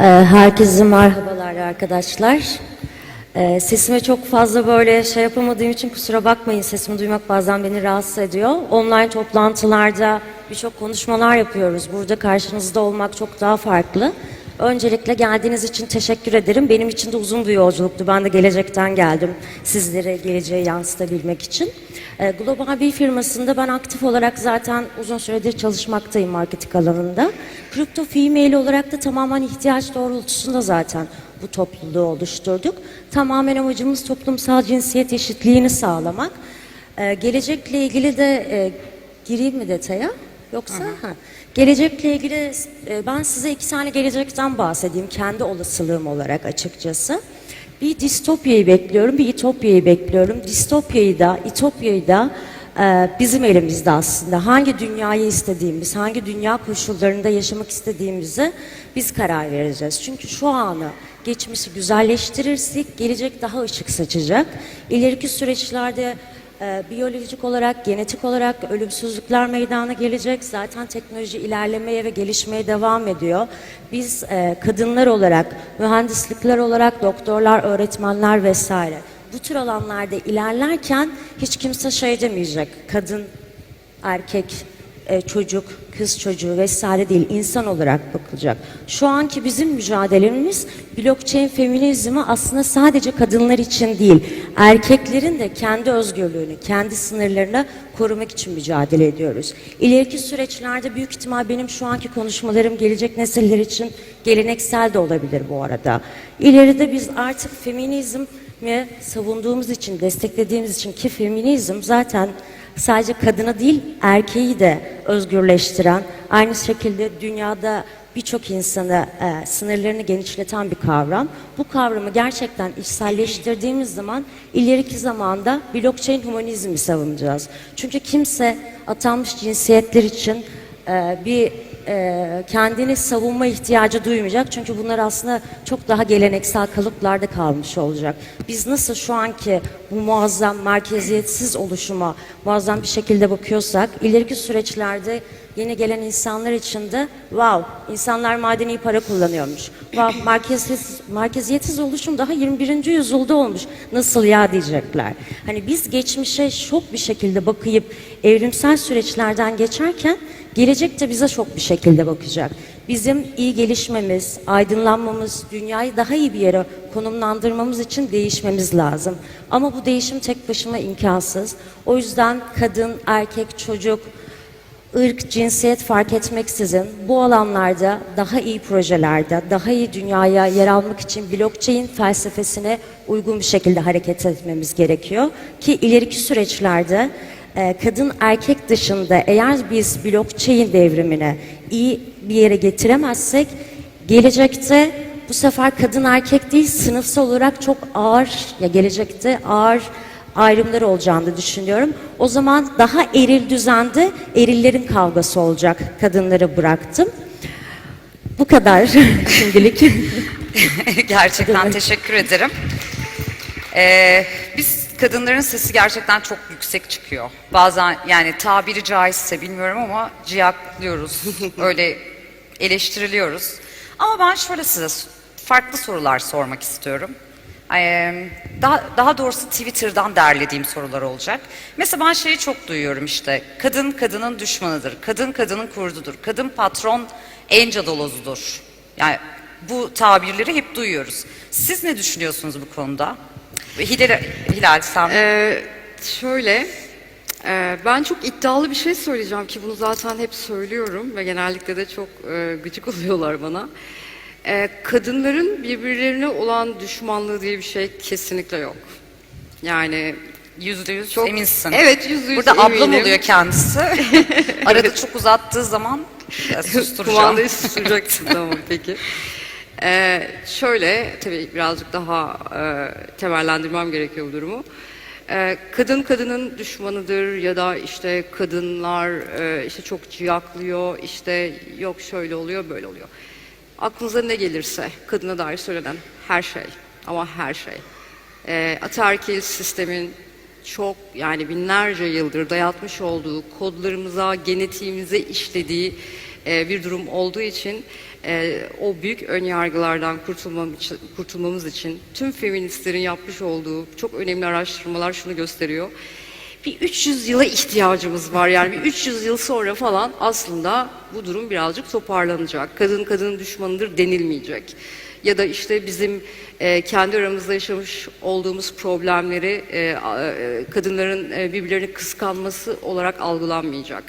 Ee, Herkese merhabalar arkadaşlar. Ee, Sesime çok fazla böyle şey yapamadığım için kusura bakmayın. Sesimi duymak bazen beni rahatsız ediyor. Online toplantılarda birçok konuşmalar yapıyoruz. Burada karşınızda olmak çok daha farklı. Öncelikle geldiğiniz için teşekkür ederim. Benim için de uzun bir yolculuktu. Ben de gelecekten geldim sizlere geleceği yansıtabilmek için. Ee, Global bir firmasında ben aktif olarak zaten uzun süredir çalışmaktayım marketing alanında. Kripto Female olarak da tamamen ihtiyaç doğrultusunda zaten bu topluluğu oluşturduk. Tamamen amacımız toplumsal cinsiyet eşitliğini sağlamak. Ee, gelecekle ilgili de e, gireyim mi detaya? Yoksa ha. Gelecekle ilgili e, ben size iki tane gelecekten bahsedeyim kendi olasılığım olarak açıkçası. Bir distopyayı bekliyorum, bir ütopyayı bekliyorum. Distopyayı da, ütopyayı da e, bizim elimizde aslında. Hangi dünyayı istediğimiz, hangi dünya koşullarında yaşamak istediğimizi biz karar vereceğiz. Çünkü şu anı, geçmişi güzelleştirirsek gelecek daha ışık saçacak. İleriki süreçlerde e, biyolojik olarak, genetik olarak ölümsüzlükler meydana gelecek. Zaten teknoloji ilerlemeye ve gelişmeye devam ediyor. Biz e, kadınlar olarak, mühendislikler olarak, doktorlar, öğretmenler vesaire bu tür alanlarda ilerlerken hiç kimse şey demeyecek. Kadın, erkek, e, çocuk, kız çocuğu vesaire değil insan olarak bakılacak. Şu anki bizim mücadelemiz blockchain feminizmi aslında sadece kadınlar için değil, erkeklerin de kendi özgürlüğünü, kendi sınırlarını korumak için mücadele ediyoruz. İleriki süreçlerde büyük ihtimal benim şu anki konuşmalarım gelecek nesiller için geleneksel de olabilir bu arada. İleride biz artık feminizmi savunduğumuz için, desteklediğimiz için ki feminizm zaten sadece kadını değil erkeği de özgürleştiren, aynı şekilde dünyada birçok insanı e, sınırlarını genişleten bir kavram. Bu kavramı gerçekten içselleştirdiğimiz zaman ileriki zamanda blockchain humanizmi savunacağız. Çünkü kimse atanmış cinsiyetler için e, bir e, kendini savunma ihtiyacı duymayacak. Çünkü bunlar aslında çok daha geleneksel kalıplarda kalmış olacak. Biz nasıl şu anki bu muazzam merkeziyetsiz oluşuma muazzam bir şekilde bakıyorsak ileriki süreçlerde yeni gelen insanlar için de wow insanlar madeni para kullanıyormuş. Wow merkeziyetsiz, merkeziyetsiz oluşum daha 21. yüzyılda olmuş. Nasıl ya diyecekler. Hani biz geçmişe şok bir şekilde bakıyıp evrimsel süreçlerden geçerken Gelecek de bize çok bir şekilde bakacak. Bizim iyi gelişmemiz, aydınlanmamız, dünyayı daha iyi bir yere konumlandırmamız için değişmemiz lazım. Ama bu değişim tek başına imkansız. O yüzden kadın, erkek, çocuk, ırk, cinsiyet fark etmeksizin bu alanlarda daha iyi projelerde, daha iyi dünyaya yer almak için blockchain felsefesine uygun bir şekilde hareket etmemiz gerekiyor. Ki ileriki süreçlerde e, kadın erkek dışında eğer biz blockchain devrimine iyi bir yere getiremezsek gelecekte bu sefer kadın erkek değil sınıfsal olarak çok ağır ya gelecekte ağır ayrımlar olacağını düşünüyorum. O zaman daha eril düzende erillerin kavgası olacak. Kadınları bıraktım. Bu kadar şimdilik. gerçekten teşekkür ederim. Ee, biz kadınların sesi gerçekten çok yüksek çıkıyor. Bazen yani tabiri caizse bilmiyorum ama ciyaklıyoruz. Öyle eleştiriliyoruz. Ama ben şöyle size farklı sorular sormak istiyorum. Daha, daha doğrusu Twitter'dan derlediğim sorular olacak. Mesela ben şeyi çok duyuyorum işte. Kadın kadının düşmanıdır. Kadın kadının kurdudur. Kadın patron en cadalozudur. Yani bu tabirleri hep duyuyoruz. Siz ne düşünüyorsunuz bu konuda? Hilal, Hilal sen... Ee, şöyle, ben çok iddialı bir şey söyleyeceğim ki bunu zaten hep söylüyorum ve genellikle de çok e, gıcık oluyorlar bana. E, kadınların birbirlerine olan düşmanlığı diye bir şey kesinlikle yok. Yani Yüzde yüz Çok- eminsin. Evet, yüzde yüz Burada ablam eminim. oluyor kendisi. Arada çok uzattığı zaman susturacağım. kumandayı susturacaksın tamam peki. Ee, şöyle tabii birazcık daha e, temellendirmem gerekiyor bu durumu. Ee, kadın kadının düşmanıdır ya da işte kadınlar e, işte çok ciyaklıyor işte yok şöyle oluyor böyle oluyor. Aklınıza ne gelirse kadına dair söylenen her şey ama her şey. Ee, ataerkil sistemin çok yani binlerce yıldır dayatmış olduğu kodlarımıza, genetiğimize işlediği e, bir durum olduğu için e, o büyük önyargılardan kurtulmam için, kurtulmamız için tüm feministlerin yapmış olduğu çok önemli araştırmalar şunu gösteriyor. Bir 300 yıla ihtiyacımız var yani bir 300 yıl sonra falan aslında bu durum birazcık toparlanacak. Kadın kadının düşmanıdır denilmeyecek. Ya da işte bizim e, kendi aramızda yaşamış olduğumuz problemleri e, e, kadınların e, birbirlerini kıskanması olarak algılanmayacak.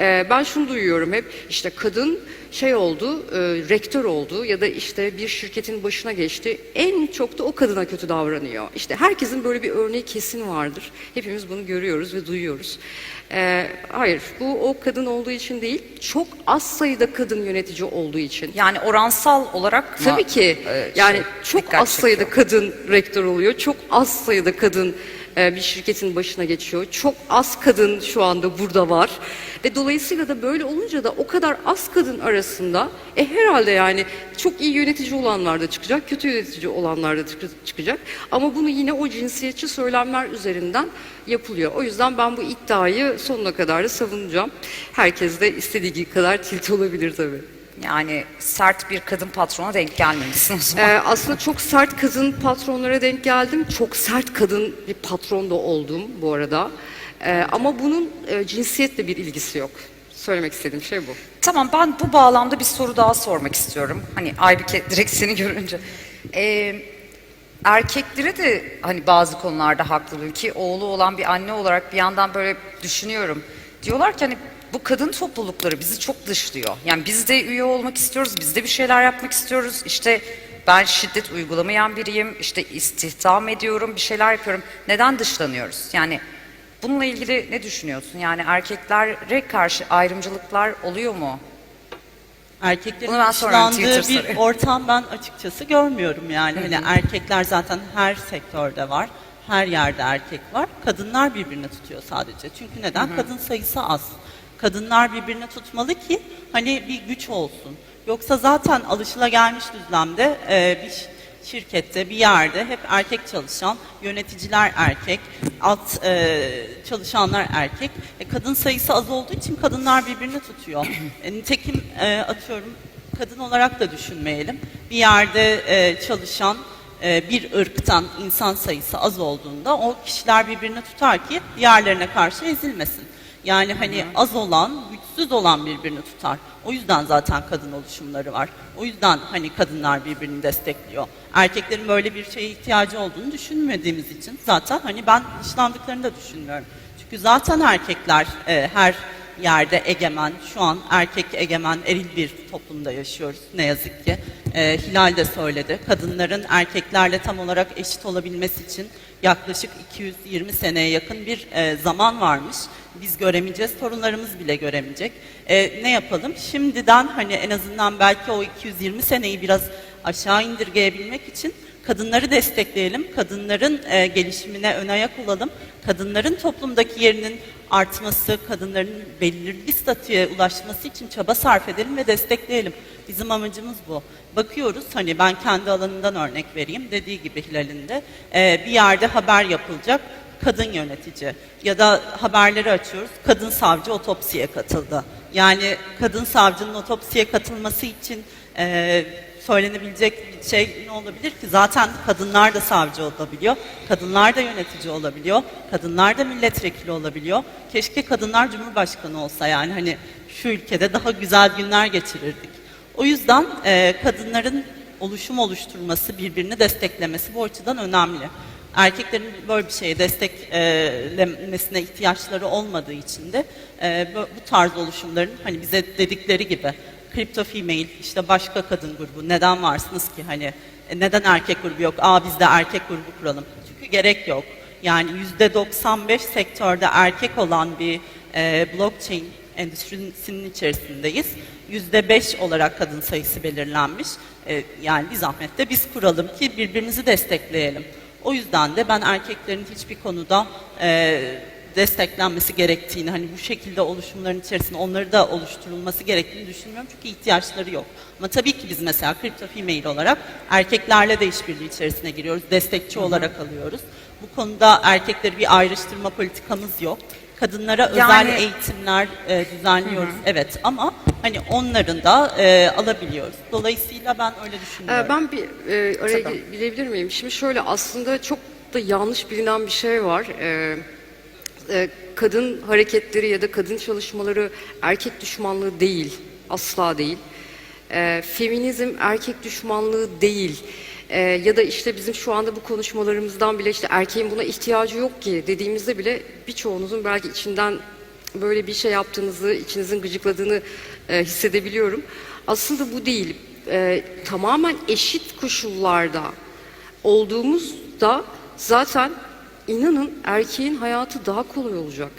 Ee, ben şunu duyuyorum hep işte kadın şey oldu, e, rektör oldu ya da işte bir şirketin başına geçti. En çok da o kadına kötü davranıyor. İşte herkesin böyle bir örneği kesin vardır. Hepimiz bunu görüyoruz ve duyuyoruz. Ee, hayır, bu o kadın olduğu için değil, çok az sayıda kadın yönetici olduğu için. Yani oransal olarak mı, Tabii ki. e, yani şey, çok az sayıda kadın rektör oluyor. Çok az sayıda kadın e, bir şirketin başına geçiyor. Çok az kadın şu anda burada var. Ve dolayısıyla da böyle olunca da o kadar az kadın arasında e herhalde yani çok iyi yönetici olanlar da çıkacak, kötü yönetici olanlar da çık- çıkacak. Ama bunu yine o cinsiyetçi söylemler üzerinden yapılıyor. O yüzden ben bu iddiayı sonuna kadar da savunacağım. Herkes de istediği kadar tilt olabilir tabii. Yani sert bir kadın patrona denk gelmemişsin o zaman. Ee, aslında çok sert kadın patronlara denk geldim. Çok sert kadın bir patron da oldum bu arada. Ee, ama bunun e, cinsiyetle bir ilgisi yok. Söylemek istediğim şey bu. Tamam ben bu bağlamda bir soru daha sormak istiyorum. Hani Aybike direkt seni görünce. Ee, erkeklere de hani bazı konularda haklılığı ki oğlu olan bir anne olarak bir yandan böyle düşünüyorum. Diyorlar ki hani bu kadın toplulukları bizi çok dışlıyor. Yani biz de üye olmak istiyoruz, biz de bir şeyler yapmak istiyoruz. İşte ben şiddet uygulamayan biriyim, işte istihdam ediyorum, bir şeyler yapıyorum. Neden dışlanıyoruz? Yani bununla ilgili ne düşünüyorsun? Yani erkeklere karşı ayrımcılıklar oluyor mu? Erkeklerin Bunu ben sorarım, dışlandığı Twitter bir soruyu. ortam ben açıkçası görmüyorum yani. Hani erkekler zaten her sektörde var. Her yerde erkek var. Kadınlar birbirini tutuyor sadece. Çünkü neden? Kadın sayısı az. Kadınlar birbirini tutmalı ki hani bir güç olsun. Yoksa zaten alışılagelmiş düzlemde e, bir şirkette bir yerde hep erkek çalışan, yöneticiler erkek, alt e, çalışanlar erkek. E, kadın sayısı az olduğu için kadınlar birbirini tutuyor. E, nitekim e, atıyorum kadın olarak da düşünmeyelim. Bir yerde e, çalışan e, bir ırktan insan sayısı az olduğunda o kişiler birbirini tutar ki diğerlerine karşı ezilmesin. Yani hani az olan, güçsüz olan birbirini tutar. O yüzden zaten kadın oluşumları var. O yüzden hani kadınlar birbirini destekliyor. Erkeklerin böyle bir şeye ihtiyacı olduğunu düşünmediğimiz için zaten hani ben dışlandıklarını da düşünmüyorum. Çünkü zaten erkekler e, her yerde egemen, şu an erkek egemen eril bir toplumda yaşıyoruz ne yazık ki. Ee, Hilal de söyledi. Kadınların erkeklerle tam olarak eşit olabilmesi için yaklaşık 220 seneye yakın bir e, zaman varmış. Biz göremeyeceğiz, torunlarımız bile göremeyecek. Ee, ne yapalım? Şimdiden hani en azından belki o 220 seneyi biraz aşağı indirgeyebilmek için kadınları destekleyelim, kadınların e, gelişimine ön ayak olalım, kadınların toplumdaki yerinin artması, kadınların belirli statüye ulaşması için çaba sarf edelim ve destekleyelim. Bizim amacımız bu. Bakıyoruz hani ben kendi alanından örnek vereyim. Dediği gibi Hilal'in de e, bir yerde haber yapılacak kadın yönetici ya da haberleri açıyoruz kadın savcı otopsiye katıldı. Yani kadın savcının otopsiye katılması için e, söylenebilecek bir şey ne olabilir ki? Zaten kadınlar da savcı olabiliyor, kadınlar da yönetici olabiliyor, kadınlar da milletvekili olabiliyor. Keşke kadınlar cumhurbaşkanı olsa yani hani şu ülkede daha güzel günler geçirirdik. O yüzden e, kadınların oluşum oluşturması, birbirini desteklemesi bu açıdan önemli. Erkeklerin böyle bir şeye desteklemesine ihtiyaçları olmadığı için de e, bu tarz oluşumların hani bize dedikleri gibi kripto female işte başka kadın grubu neden varsınız ki hani e, neden erkek grubu yok? Aa biz de erkek grubu kuralım. Çünkü gerek yok. Yani yüzde 95 sektörde erkek olan bir e, blockchain endüstrisinin içerisindeyiz. Yüzde beş olarak kadın sayısı belirlenmiş. E, yani bir zahmet de biz kuralım ki birbirimizi destekleyelim. O yüzden de ben erkeklerin hiçbir konuda e, desteklenmesi gerektiğini, hani bu şekilde oluşumların içerisinde onları da oluşturulması gerektiğini düşünmüyorum. Çünkü ihtiyaçları yok. Ama tabii ki biz mesela Crypto Female olarak erkeklerle de işbirliği içerisine giriyoruz. Destekçi olarak alıyoruz. Bu konuda erkekleri bir ayrıştırma politikamız yok. Kadınlara Yani- özel eğitimler e, düzenliyoruz. Evet ama Hani onların da e, alabiliyoruz. Dolayısıyla ben öyle düşünüyorum. Ee, Ben bir e, araya gi- girebilir miyim? Şimdi şöyle aslında çok da yanlış bilinen bir şey var. Ee, e, kadın hareketleri ya da kadın çalışmaları erkek düşmanlığı değil, asla değil. Ee, feminizm erkek düşmanlığı değil. Ee, ya da işte bizim şu anda bu konuşmalarımızdan bile işte erkeğin buna ihtiyacı yok ki dediğimizde bile birçoğunuzun belki içinden böyle bir şey yaptığınızı, içinizin gıcıkladığını e, hissedebiliyorum. Aslında bu değil. Tamamen eşit koşullarda olduğumuzda zaten inanın erkeğin hayatı daha kolay olacak.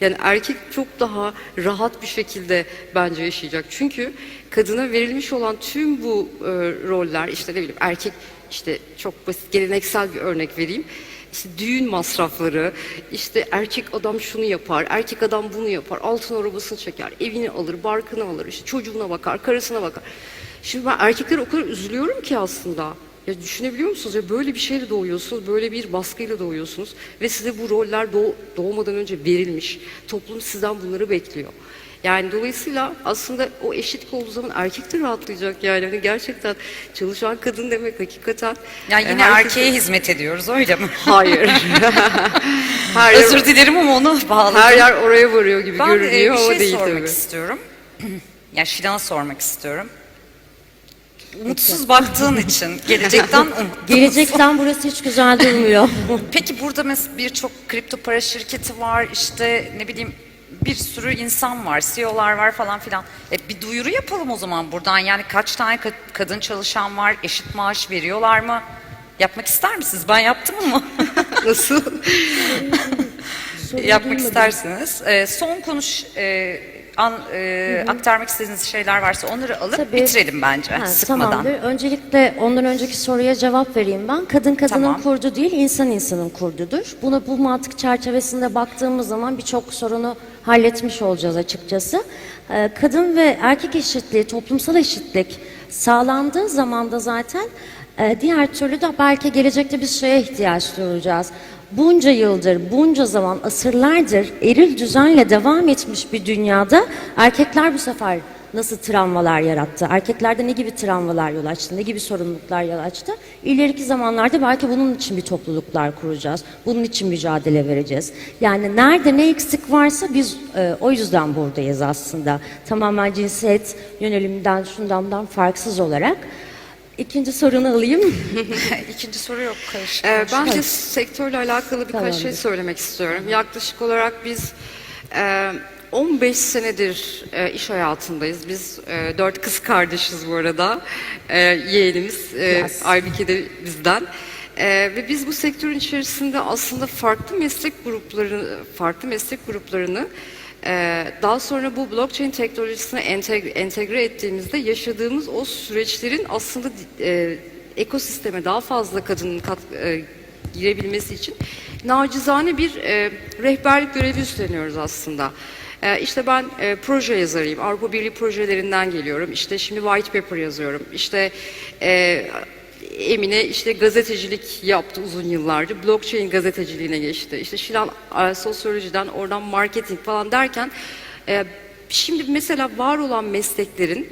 Yani erkek çok daha rahat bir şekilde bence yaşayacak. Çünkü kadına verilmiş olan tüm bu e, roller işte ne bileyim erkek işte çok basit geleneksel bir örnek vereyim. İşte düğün masrafları, işte erkek adam şunu yapar, erkek adam bunu yapar, altın arabasını çeker, evini alır, barkını alır, işte çocuğuna bakar, karısına bakar. Şimdi ben erkeklere o kadar üzülüyorum ki aslında. Ya düşünebiliyor musunuz? Ya böyle bir şeyle doğuyorsunuz, böyle bir baskıyla doğuyorsunuz ve size bu roller doğ- doğmadan önce verilmiş. Toplum sizden bunları bekliyor. Yani dolayısıyla aslında o eşitlik olduğu zaman erkek de rahatlayacak yani. Hani gerçekten çalışan kadın demek hakikaten. Yani e, yine herkese- erkeğe hizmet ediyoruz öyle mi? Hayır. her, yer, Özür dilerim ama onu bağladım. her yer oraya varıyor gibi ben e, görünüyor bir ama şey sormak tabii. istiyorum. ya Şilan'a sormak istiyorum. Umutsuz baktığın için, gelecekten Gelecekten burası hiç güzel durmuyor. Peki burada mes- birçok kripto para şirketi var, işte ne bileyim bir sürü insan var, CEO'lar var falan filan. E, bir duyuru yapalım o zaman buradan. Yani kaç tane ka- kadın çalışan var, eşit maaş veriyorlar mı? Yapmak ister misiniz? Ben yaptım ama Nasıl? Yapmak duymadım. isterseniz. E, son konuş, e, an, e, aktarmak istediğiniz şeyler varsa onları alıp Tabii. bitirelim bence Ha, sıkmadan. Tamamdır. Öncelikle ondan önceki soruya cevap vereyim ben. Kadın kadının Tamam. kurdu değil, insan insanın kurdudur. Buna bu mantık çerçevesinde baktığımız zaman birçok sorunu halletmiş olacağız açıkçası. Ee, Kadın ve erkek eşitliği, toplumsal eşitlik sağlandığı zaman da zaten e, diğer türlü de belki gelecekte bir şeye ihtiyaç duyacağız. Bunca yıldır, bunca zaman, asırlardır eril düzenle devam etmiş bir dünyada erkekler bu sefer nasıl travmalar yarattı? Erkeklerde ne gibi travmalar yol açtı? Ne gibi sorumluluklar yol açtı? İleriki zamanlarda belki bunun için bir topluluklar kuracağız. Bunun için mücadele vereceğiz. Yani nerede ne eksik varsa biz e, o yüzden buradayız aslında. Tamamen cinsiyet yönelimden, şundan farksız olarak. İkinci sorunu alayım. İkinci soru yok karışık. Ee, ben de sektörle alakalı birkaç Tamamdır. şey söylemek istiyorum. Yaklaşık olarak biz e, 15 senedir e, iş hayatındayız. Biz e, dört kız kardeşiz bu arada. E, yeğenimiz e, Yes. Aybike de bizden. E, ve biz bu sektörün içerisinde aslında farklı meslek grupları, farklı meslek gruplarını ee, daha sonra bu blockchain teknolojisine entegre, entegre ettiğimizde yaşadığımız o süreçlerin aslında e, ekosisteme daha fazla kadının kat, e, girebilmesi için nacizane bir e, rehberlik görevi üstleniyoruz aslında. E, işte ben e, proje yazarıyım. Avrupa Birliği projelerinden geliyorum. İşte şimdi white paper yazıyorum. İşte e, Emine işte gazetecilik yaptı uzun yıllarca. Blockchain gazeteciliğine geçti. İşte Şilan e, sosyolojiden oradan marketing falan derken e, şimdi mesela var olan mesleklerin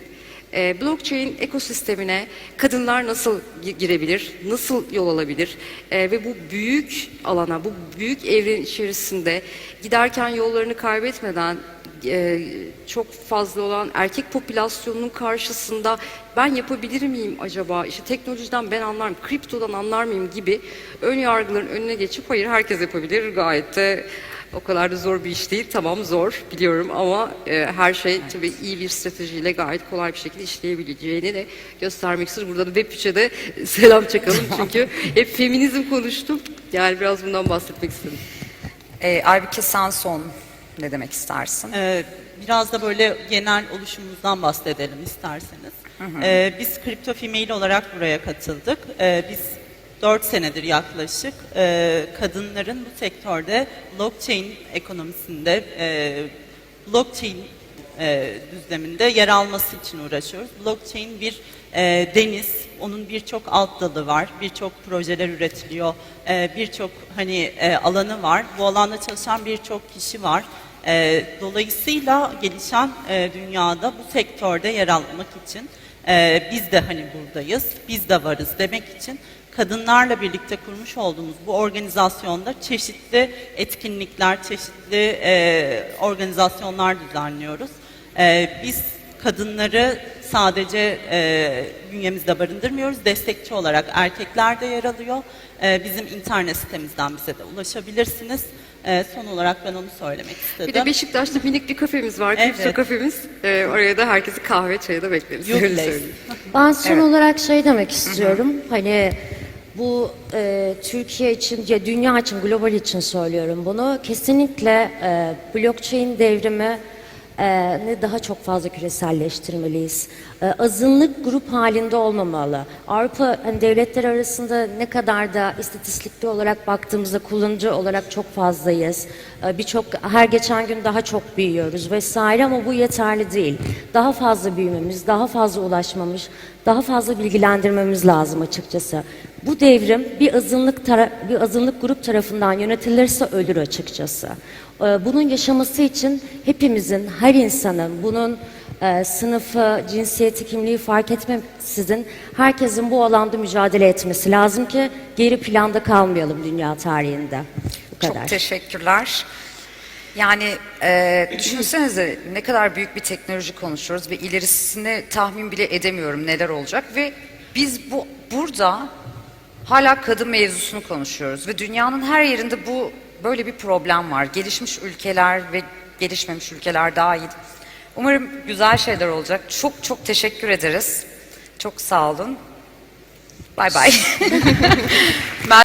e, blockchain ekosistemine kadınlar nasıl gi- girebilir, nasıl yol alabilir ve bu büyük alana, bu büyük evren içerisinde giderken yollarını kaybetmeden e, çok fazla olan erkek popülasyonunun karşısında ben yapabilir miyim acaba, işte teknolojiden ben anlar mıyım, kriptodan anlar mıyım gibi ön yargıların önüne geçip hayır herkes yapabilir gayet de o kadar da zor bir iş değil. Tamam zor biliyorum ama e, her şey tabii iyi bir stratejiyle gayet kolay bir şekilde işleyebileceğini de göstermek istiyoruz. Burada da Web3'e de selam çakalım çünkü hep feminizm konuştum. Yani biraz bundan bahsetmek istedim. E, Aybüke sen son ne demek istersin? Ee, biraz da böyle genel oluşumumuzdan bahsedelim isterseniz. Ee, biz Kripto Female olarak buraya katıldık. Ee, biz 4 senedir yaklaşık e, kadınların bu sektörde blockchain ekonomisinde e, blockchain e, düzleminde yer alması için uğraşıyoruz. Blockchain bir e, deniz, onun birçok alt dalı var, birçok projeler üretiliyor, e, birçok hani e, alanı var. Bu alanda çalışan birçok kişi var. E, dolayısıyla gelişen e, dünyada bu sektörde yer almak için e, biz de hani buradayız, biz de varız demek için kadınlarla birlikte kurmuş olduğumuz bu organizasyonda çeşitli etkinlikler, çeşitli e, organizasyonlar düzenliyoruz. E, biz kadınları sadece e, bünyemizde barındırmıyoruz. Destekçi olarak erkekler de yer alıyor. E, bizim internet sitemizden bize de ulaşabilirsiniz. E, son olarak ben onu söylemek istedim. Bir de Beşiktaş'ta minik bir kafemiz var. Evet. Kripto kafemiz. Ee, oraya da herkesi kahve çayı da bekleriz. Öyle söyleyeyim. Ben son olarak şey demek istiyorum. Hani bu e, Türkiye için, ya dünya için, global için söylüyorum bunu. Kesinlikle e, blockchain devrimi ne daha çok fazla küreselleştirmeliyiz. E, azınlık grup halinde olmamalı. Avrupa hani devletler arasında ne kadar da istatistikli olarak baktığımızda kullanıcı olarak çok fazlayız. E, Birçok her geçen gün daha çok büyüyoruz vesaire ama bu yeterli değil. Daha fazla büyümemiz, daha fazla ulaşmamız, daha fazla bilgilendirmemiz lazım açıkçası. Bu devrim bir azınlık bir azınlık grup tarafından yönetilirse ölür açıkçası. Ee, Bunun yaşaması için hepimizin, her insanın bunun e, sınıfı, cinsiyeti, kimliği fark etmeksizin herkesin bu alanda mücadele etmesi lazım ki geri planda kalmayalım dünya tarihinde. Bu kadar. Çok teşekkürler. Yani e, düşünsenize ne kadar büyük bir teknoloji konuşuyoruz ve ilerisini tahmin bile edemiyorum neler olacak ve biz bu burada hala kadın mevzusunu konuşuyoruz ve dünyanın her yerinde bu böyle bir problem var. Gelişmiş ülkeler ve gelişmemiş ülkeler dahil. Umarım güzel şeyler olacak. Çok çok teşekkür ederiz. Çok sağ olun. Bay bay.